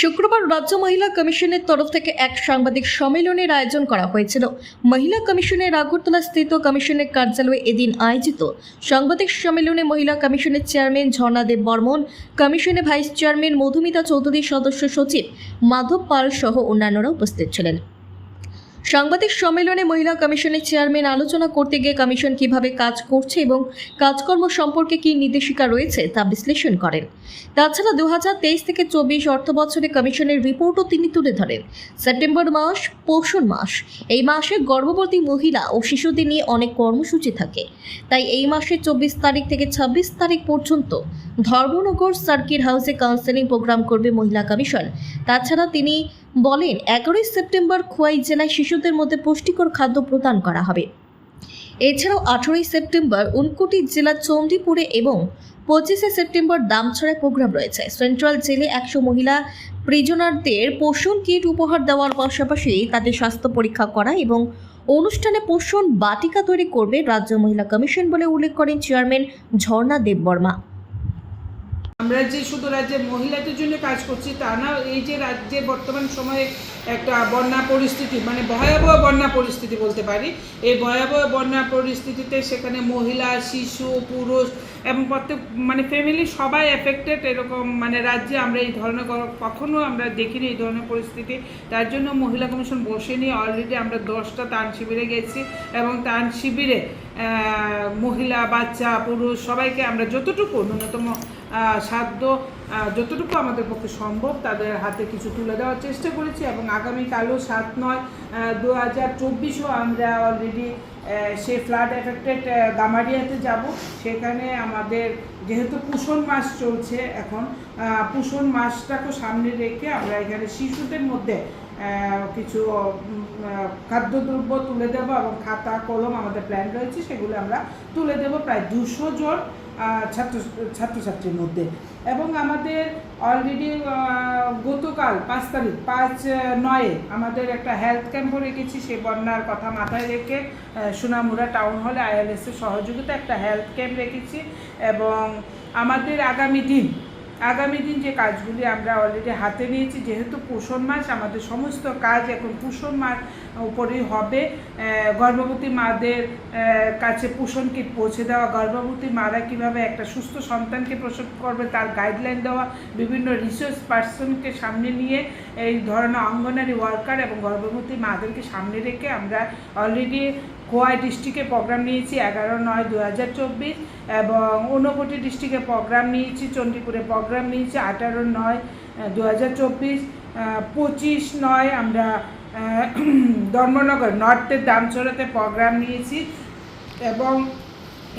শুক্রবার রাজ্য মহিলা কমিশনের তরফ থেকে এক সাংবাদিক সম্মেলনের আয়োজন করা হয়েছিল। মহিলা কমিশনের আগরতলা স্থিত কমিশনের কার্যালয়ে এদিন আয়োজিত সাংবাদিক সম্মেলনে মহিলা কমিশনের চেয়ারম্যান ঝর্ণা দেব বর্মন, কমিশনের ভাইস চেয়ারম্যান মধুমিতা চৌধুরী সদস্য সচিব মাধব পাল সহ অন্যান্যরা উপস্থিত ছিলেন। সাংবাদিক সম্মেলনে মহিলা কমিশনের চেয়ারম্যান আলোচনা করতে গিয়ে কমিশন কীভাবে কাজ করছে এবং কাজকর্ম সম্পর্কে কী নির্দেশিকা রয়েছে তা বিশ্লেষণ করেন। তাছাড়া দু হাজার তেইশ থেকে চব্বিশ অর্থ বছরে কমিশনের রিপোর্টও তিনি তুলে ধরেন। সেপ্টেম্বর মাস পোষণ মাস। এই মাসে গর্ভবতী মহিলা ও শিশুদের নিয়ে অনেক কর্মসূচি থাকে। তাই এই মাসের চব্বিশ তারিখ থেকে ছাব্বিশ তারিখ পর্যন্ত ধর্মনগর সার্কিট হাউসে কাউন্সেলিং প্রোগ্রাম করবে মহিলা কমিশন। তাছাড়া তিনি বলেন, এগারোই সেপ্টেম্বর খোয়াই জেলায় শিশুদের মধ্যে পুষ্টিকর খাদ্য প্রদান করা হবে। এছাড়াও আঠেরোই সেপ্টেম্বর উনকোটি জেলার চণ্ডীপুরে এবং পঁচিশে সেপ্টেম্বর দামছড়ায় প্রোগ্রাম রয়েছে। সেন্ট্রাল জেলে একশো মহিলা প্রিজনারদের পোষণ কিট উপহার দেওয়ার পাশাপাশি তাদের স্বাস্থ্য পরীক্ষা করা এবং অনুষ্ঠানে পোষণ বাটিকা তৈরি করবে রাজ্য মহিলা কমিশন বলে উল্লেখ করেন চেয়ারম্যান ঝর্ণা দেববর্মা। আমরা যে শুধু রাজ্যের মহিলাদের জন্য কাজ করছি, তা না, এই যে রাজ্যে বর্তমান সময়ে একটা বন্যা পরিস্থিতি মানে ভয়াবহ বন্যা পরিস্থিতি বলতে পারি, এই ভয়াবহ বন্যা পরিস্থিতিতে সেখানে মহিলা, শিশু, পুরুষ এবং প্রত্যেক মানে ফ্যামিলি সবাই এফেক্টেড এরকম মানে রাজ্যে আমরা এই ধরনের কখনো আমরা দেখিনি এই ধরনের পরিস্থিতি। তার জন্য মহিলা কমিশন বসেনি অলরেডি আমরা দশটা ত্রাণ শিবিরে গেছি এবং ত্রাণ শিবিরে মহিলা, বাচ্চা, পুরুষ, সবাইকে আমরা যতটুকু ন্যূনতম সাধ্য যতটুকু আমাদের পক্ষে সম্ভব তাদের হাতে কিছু তুলে দেওয়ার চেষ্টা করেছি এবং আগামীকালও সাত নয় দু হাজার চব্বিশও আমরা অলরেডি সে ফ্লাড এফেক্টেড গামারিয়াতে যাব। সেখানে আমাদের যেহেতু পুষণ মাস চলছে এখন পুষণ মাসটাকে সামনে রেখে আমরা এখানে শিশুদের মধ্যে কিছু খাদ্যদ্রব্য তুলে দেবো এবং খাতা, কলম আমাদের প্ল্যান রয়েছে, সেগুলো আমরা তুলে দেবো প্রায় দুশো জন ছাত্র, ছাত্রছাত্রীর মধ্যে। এবং আমাদের অলরেডি গতকাল পাঁচ তারিখ, পাঁচ নয়ে আমাদের একটা হেলথ ক্যাম্পও রেখেছি সেই বন্যার কথা মাথায় রেখে সোনামুড়া টাউন হলে আইএলএসের সহযোগিতা একটা হেলথ ক্যাম্প রেখেছি এবং আমাদের আগামী দিন আগামী দিন যে কাজগুলি আমরা অলরেডি হাতে নিয়েছি, যেহেতু পোষণ মাস, আমাদের সমস্ত কাজ এখন পোষণ মাস উপরেই হবে। গর্ভবতী মাদের কাছে পোষণ কিট পৌঁছে দেওয়া, গর্ভবতী মারা কীভাবে একটা সুস্থ সন্তানকে প্রসব করবে তার গাইডলাইন দেওয়া, বিভিন্ন রিসোর্স পার্সনকে সামনে নিয়ে এই ধরনের অঙ্গনারী ওয়ার্কার এবং গর্ভবতী মাদেরকে সামনে রেখে আমরা অলরেডি খোয়াই ডিস্ট্রিক্টে প্রোগ্রাম নিয়েছি, এগারো নয় দু হাজার চব্বিশ, এবং ঊনকোটি ডিস্ট্রিক্টে প্রোগ্রাম নিয়েছি, চণ্ডীপুরে প্রোগ্রাম নিয়েছি, আঠারো নয় দু হাজার চব্বিশ পঁচিশ নয় আমরা ধর্মনগর, নর্থের দামচড়াতে প্রোগ্রাম নিয়েছি, এবং